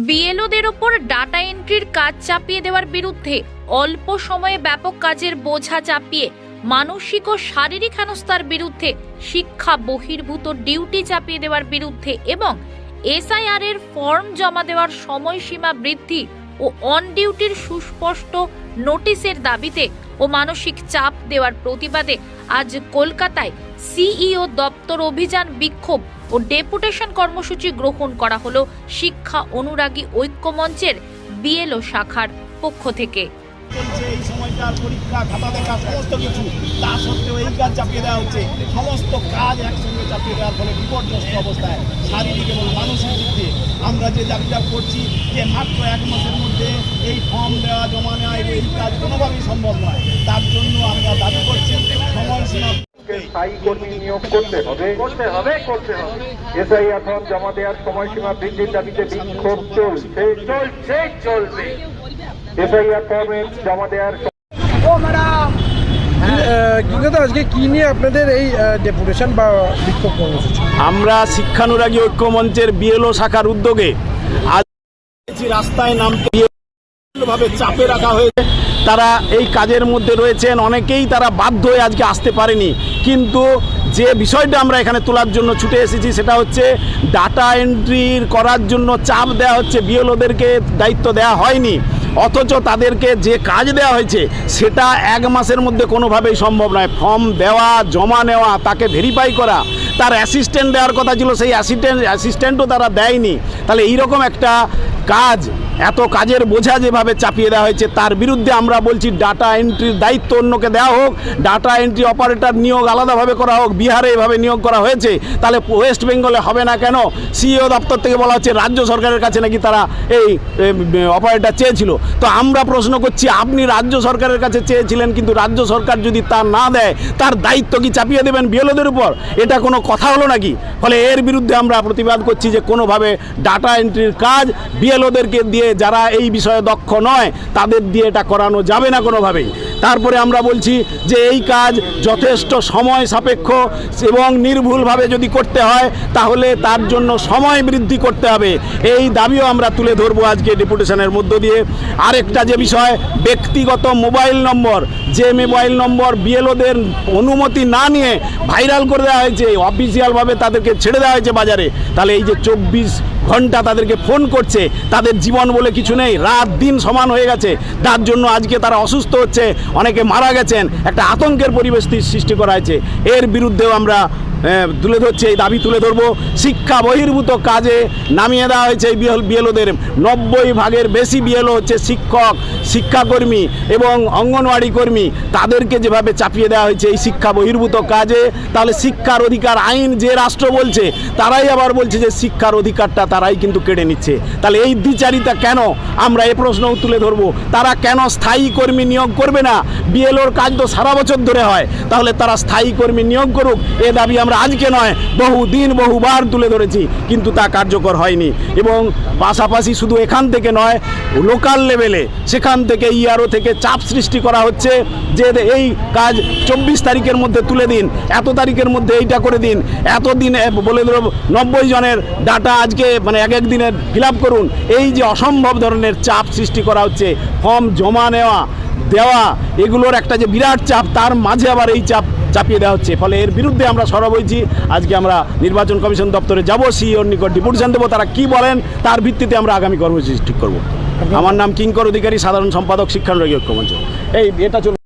বিএলওদের ওপর ডাটা এন্ট্রির কাজ চাপিয়ে দেওয়ার বিরুদ্ধে অল্প সময়ে ব্যাপক কাজের বোঝা চাপিয়ে মানসিক ও শারীরিক হেনস্থার বিরুদ্ধে শিক্ষা বহির্ভূত ডিউটি চাপিয়ে দেওয়ার বিরুদ্ধে এবং এসআইআর এর ফর্ম জমা দেওয়ার সময়সীমা বৃদ্ধি ও অন ডিউটির সুস্পষ্ট নোটিশের দাবিতে ও মানসিক চাপ দেওয়ার প্রতিবাদে আজ কলকাতায় সিইও দপ্তর অভিযান বিক্ষোভ ও ডেপুটেশন কর্মসূচি গ্রহণ করা হলো শিক্ষা অনুরাগী ঐক্যমঞ্চের বিএলও শাখার পক্ষ থেকে। সমস্ত কিছু। সমস্ত কাজ চাপিয়ে অবস্থায় শারীরিক আমরা যে দাবিটা করছি, যে মাত্র এক মাসের মধ্যে এই এই কাজ সম্ভব নয়। তার জন্য আমরা দাবি করছি, সময়সীমা স্থায়ী কর্মী নিয়োগ করতে হবে? করতে হবে করতে হবে। জমা দেওয়ার সময়সীমা বৃদ্ধির দাবিতে বিক্ষোভ চলছে। চলছে চলবে। এসআইআর ফর্মে জমা দেওয়ার কিন্তু আজকে কি নিয়ে আপনাদের এই ডেপুটেশন বা বিক্ষোভ কর্মসূচি? আমরা শিক্ষানুরাগী ঐক্যমঞ্চের বিএলও শাখার উদ্যোগে আজ রাস্তায় নামতে ভাবে চাপে রাখা হয়েছে। তারা এই কাজের মধ্যে রয়েছেন, অনেকেই তারা বাধ্য হয়ে আজকে আসতে পারেনি। কিন্তু যে বিষয়টা আমরা এখানে তোলার জন্য ছুটে এসেছি সেটা হচ্ছে ডাটা এন্ট্রির করার জন্য চাপ দেওয়া হচ্ছে, বিএলওদেরকে দায়িত্ব দেওয়া হয়নি। অথচ তাদেরকে যে কাজ দেওয়া হয়েছে, সেটা এক মাসের মধ্যে কোনোভাবেই সম্ভব নয়। ফর্ম দেওয়া, জমা নেওয়া, তাকে ভেরিফাই করা। তার অ্যাসিস্ট্যান্ট দেওয়ার কথা ছিল, সেই অ্যাসিস্ট্যান্ট অ্যাসিস্ট্যান্টও তারা দেয়নি। তাহলে এইরকম একটা কাজ এত কাজের বোঝা যেভাবে চাপিয়ে দেওয়া হয়েছে, তার বিরুদ্ধে আমরা বলছি ডাটা এন্ট্রির দায়িত্ব অন্যকে দেওয়া হোক ডাটা এন্ট্রি অপারেটর নিয়োগ আলাদাভাবে করা হোক, বিহারে এভাবে নিয়োগ করা হয়েছে, তাহলে ওয়েস্ট বেঙ্গলে হবে না কেন? সিইও দপ্তর থেকে বলা হচ্ছে রাজ্য সরকারের কাছে নাকি তারা এই অপারেটর চেয়েছিল। তো আমরা প্রশ্ন করছি, আপনি রাজ্য সরকারের কাছে চেয়েছিলেন, কিন্তু রাজ্য সরকার যদি তা না দেয়, তার দায়িত্ব কি চাপিয়ে দেবেন বিএলওদের উপর? এটা কোনো কথা হলো নাকি? ফলে এর বিরুদ্ধে আমরা প্রতিবাদ করছি যে কোনোভাবে ডাটা এন্ট্রির কাজ বিএলওদেরকে দিয়ে যারা এই বিষয়ে দক্ষ নয় তাদের দিয়ে এটা করানো যাবে না কোনোভাবেই। তারপরে আমরা বলছি যে এই কাজ যথেষ্ট সময় সাপেক্ষ এবং নির্ভুলভাবে যদি করতে হয়, তাহলে তার জন্য সময় বৃদ্ধি করতে হবে। এই দাবিও আমরা তুলে ধরবো আজকে ডেপুটেশনের মধ্য দিয়ে। আরেকটা যে বিষয়, ব্যক্তিগত মোবাইল নম্বর। যে মোবাইল নম্বর বিএলওদের অনুমতি না নিয়ে ভাইরাল করে দেওয়া হয়েছে, অফিসিয়ালভাবে তাদেরকে ছেড়ে দেওয়া হয়েছে বাজারে, তাহলে এই যে চব্বিশ ঘণ্টা তাদেরকে ফোন করছে, তাদের জীবন বলে কিছু নেই, রাত দিন সমান হয়ে গেছে। তার জন্য আজকে তারা অসুস্থ হচ্ছে অনেকে মারা গেছেন, একটা আতঙ্কের পরিবেশ সৃষ্টি করা হয়েছে। এর বিরুদ্ধেও আমরা তুলে ধরছি, এই দাবি তুলে ধরবো। শিক্ষা বহির্ভূত কাজে নামিয়ে দেওয়া হয়েছে এই বিএল বিএলওদের। নব্বই ভাগের বেশি বিএলও হচ্ছে শিক্ষক, শিক্ষাকর্মী এবং অঙ্গনওয়াড়ি কর্মী। তাদেরকে যেভাবে চাপিয়ে দেওয়া হয়েছে এই শিক্ষা বহির্ভূত কাজে, তাহলে শিক্ষার অধিকার আইন যে রাষ্ট্র বলছে, তারাই আবার বলছে যে শিক্ষার অধিকারটা তারাই কিন্তু কেড়ে নিচ্ছে। তাহলে এই দ্বিচারিতা কেন? আমরা এ প্রশ্নও তুলে ধরবো। তারা কেন স্থায়ী কর্মী নিয়োগ করবে না? বিএলওর কাজ তো সারা বছর ধরে হয়। তাহলে তারা স্থায়ী কর্মী নিয়োগ করুক, এ দাবি আমরা আজকে নয় বহু দিন বহুবার তুলে ধরেছি, কিন্তু তা কার্যকর হয়নি। এবং পাশাপাশি শুধু এখান থেকে নয় লোকাল লেভেলে সেখান থেকে ইআরও থেকে চাপ সৃষ্টি করা হচ্ছে, যে এই কাজ চব্বিশ তারিখের মধ্যে তুলে দিন, এত তারিখের মধ্যে এইটা করে দিন, এত দিন বলে ধরো নব্বই জনের ডাটা আজকে মানে এক এক দিনের ফিল করুন। এই যে অসম্ভব ধরনের চাপ সৃষ্টি করা হচ্ছে ফর্ম জমা নেওয়া দেওয়া এগুলোর একটা যে বিরাট চাপ তার মাঝে আবার এই চাপ চাপিয়ে দেওয়া হচ্ছে। ফলে এর বিরুদ্ধে আমরা সরব হয়েছি। আজকে আমরা নির্বাচন কমিশন দপ্তরে যাব সিওর নিকট ডিপুটেশন দেবো তারা কি বলেন তার ভিত্তিতে আমরা আগামী কর্মসূচি ঠিক করব। আমার নাম কিঙ্কর অধিকারী সাধারণ সম্পাদক শিক্ষানুরাগী ঐক্যমঞ্চ। এই এটা চলুন।